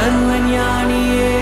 சர்வஞானியே